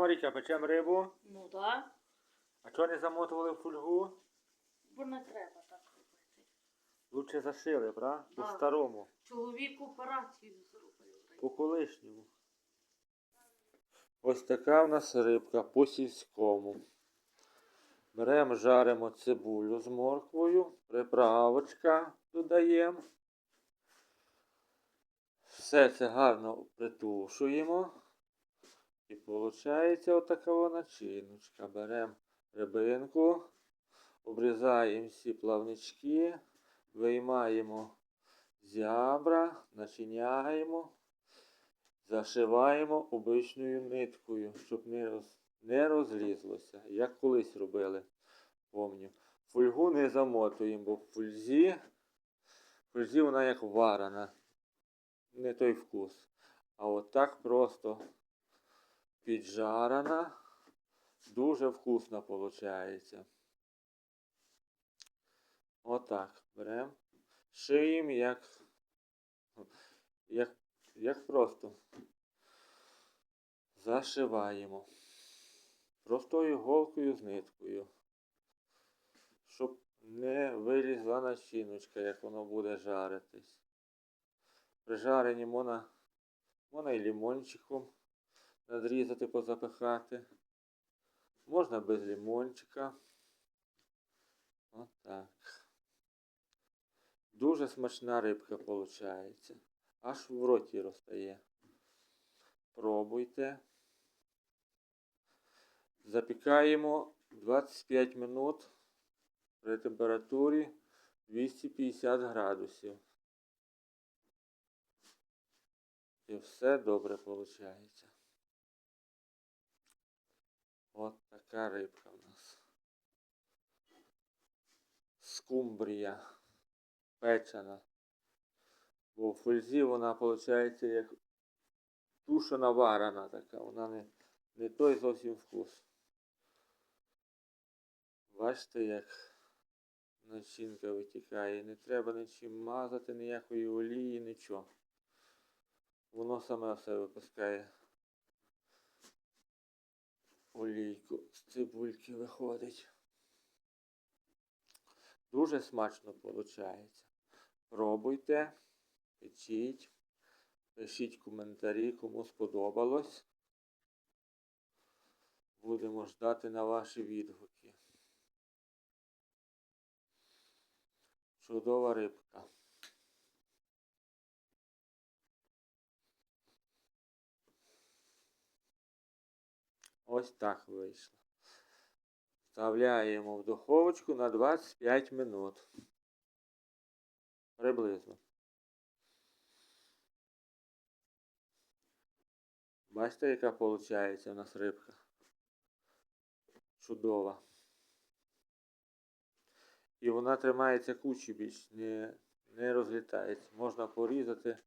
Маріча, печем рибу. Ну так. А чого не замотували в фольгу? Бо не треба так робити. Лучше зашили, правда? Так. По-старому, Чоловік операцію зробив. по колишньому. Ось така в нас рибка по сільському. Беремо, жаримо цибулю з морквою, приправочка додаємо. Все це гарно притушуємо. І виходить отака начиночка. Беремо рибинку, обрізаємо всі плавнички, виймаємо зябра, начиняємо, зашиваємо обичною ниткою, щоб не, роз, не розлізлося, як колись робили. Помню. Фольгу не замотуємо, бо в фользі, в фользі вона як варена. Не той вкус. А от так просто піджарена. Дуже вкусно виходить. Отак. Беремо. Шиємо як, як, як просто. Зашиваємо. Простою голкою з ниткою. Щоб не вилізла начиночка, як воно буде жаритись. При жаренні можна, можна і лимончиком надрізати, позапихати. Можна без лимончика. Отак. Дуже смачна рибка виходить. Аж в роті розтає. Пробуйте. Запікаємо 25 минут при температурі 250 градусів. І все добре виходить. От така рибка в нас. Скумбрія печена. Бо в фользі вона виходить як тушена варена така. Вона не, не той зовсім вкус. Бачите, як начинка витікає. Не треба нічим мазати, ніякої олії, нічого. Воно саме все випускає. Олійку з цибульки виходить. Дуже смачно виходить. Пробуйте, печіть, пишіть коментарі, кому сподобалось. Будемо ждати на ваші відгуки. Чудова рибка. Ось так вийшло. Вставляємо в духовочку на 25 минут. Приблизно. Бачите, яка виходить у нас рибка? Чудова. І вона тримається кучі більш, не, не розлітається. Можна порізати.